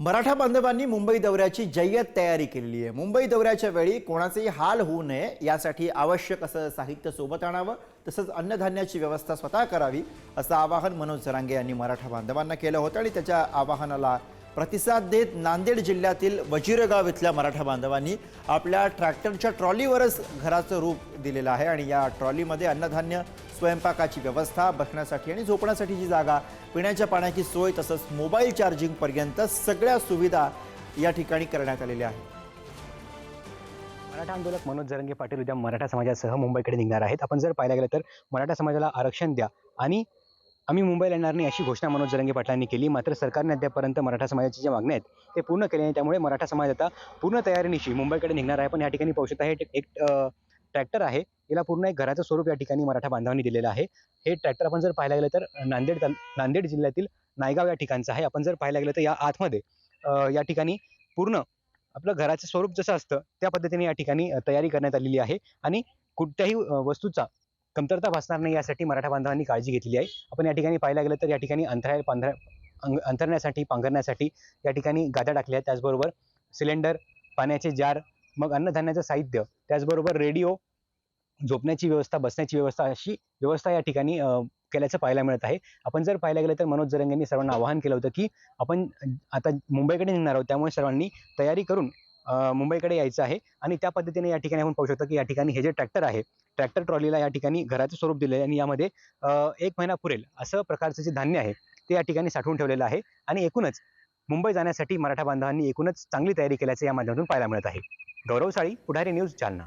मराठा बांधवांनी मुंबई दौऱ्याची जय्यत तयारी केलेली आहे. मुंबई दौऱ्याच्या वेळी कोणाचेही हाल होऊ नये यासाठी आवश्यक असं साहित्य सोबत आणावं तसंच अन्नधान्याची व्यवस्था स्वतः करावी असं आवाहन मनोज जरांगे यांनी मराठा बांधवांना केलं होतं आणि त्याच्या आवाहनाला प्रतिसाद देत नांदेड जिल्ह्यातील वजिरगाव इथल्या मराठा बांधवांनी आपल्या ट्रॅक्टरच्या ट्रॉलीवरच घराचं रूप दिलेलं आहे. आणि या ट्रॉलीमध्ये अन्नधान्य स्वयंपाकाची व्यवस्था बसण्यासाठी आणि झोपण्यासाठीची जागा पिण्याच्या पाण्याची सोय तसंच मोबाईल चार्जिंगपर्यंत सगळ्या सुविधा या ठिकाणी करण्यात आलेल्या आहेत. मराठा आंदोलक मनोज जरंगे पाटील उद्या मराठा समाजासह मुंबईकडे निघणार आहेत. आपण जर पाहायला गेलं तर मराठा समाजाला आरक्षण द्या आणि आम्ही मुंबईला येणार नाही अशी घोषणा मनोज जरंगे पाटलांनी केली. मात्र सरकारने अद्यापर्यंत मराठा समाजाची ज्या मागण्या आहेत ते पूर्ण केले नाही. त्यामुळे मराठा समाज आता पूर्ण तयारीनिशी मुंबईकडे निघणार आहे. पण या ठिकाणी पाहू शकता हे एक ट्रॅक्टर आहे. याला पूर्ण एक घराचं स्वरूप या ठिकाणी मराठा बांधवांनी दिलेलं आहे. हे ट्रॅक्टर आपण जर पाहायला गेलं तर नांदेड ताल नांदेड जिल्ह्यातील नायगाव या ठिकाणचं आहे. आपण जर पाहायला गेलं तर या आतमध्ये या ठिकाणी पूर्ण आपलं घराचं स्वरूप जसं असतं त्या पद्धतीने या ठिकाणी तयारी करण्यात आलेली आहे. आणि कुठल्याही वस्तूचा कमतरता भासणार नाही यासाठी मराठा बांधवांनी काळजी घेतलेली आहे. आपण या ठिकाणी पाहायला गेलं तर या ठिकाणी अंथराय पांधरा अंग- अंथरण्यासाठी पांघरण्यासाठी या ठिकाणी गाद्या टाकल्या आहेत. त्याचबरोबर सिलेंडर पाण्याचे जार मग अन्नधान्याचं साहित्य त्याचबरोबर रेडिओ झोपण्याची व्यवस्था बसण्याची व्यवस्था अशी व्यवस्था या ठिकाणी केल्याचं पाहायला मिळत आहे. आपण जर पाहायला गेलं तर मनोज जरंग यांनी सर्वांना आवाहन केलं होतं की आपण आता मुंबईकडे निघणार आहोत त्यामुळे सर्वांनी तयारी करून मुंबईकडे यायचं आहे आणि त्या पद्धतीने या ठिकाणी आपण पाहू शकतो की या ठिकाणी हे जे ट्रॅक्टर आहे ट्रॅक्टर ट्रॉलीला या ठिकाणी घराचं स्वरूप दिलं आहे आणि यामध्ये एक महिना पुरेल असं प्रकारचं जे धान्य आहे ते या ठिकाणी साठवून ठेवलेलं आहे. आणि एकूणच मुंबई जाण्यासाठी मराठा बांधवांनी एकूणच चांगली तयारी केल्याचं या माध्यमातून पाहायला मिळत आहे. गौरवशाळी पुढारी न्यूज जालना.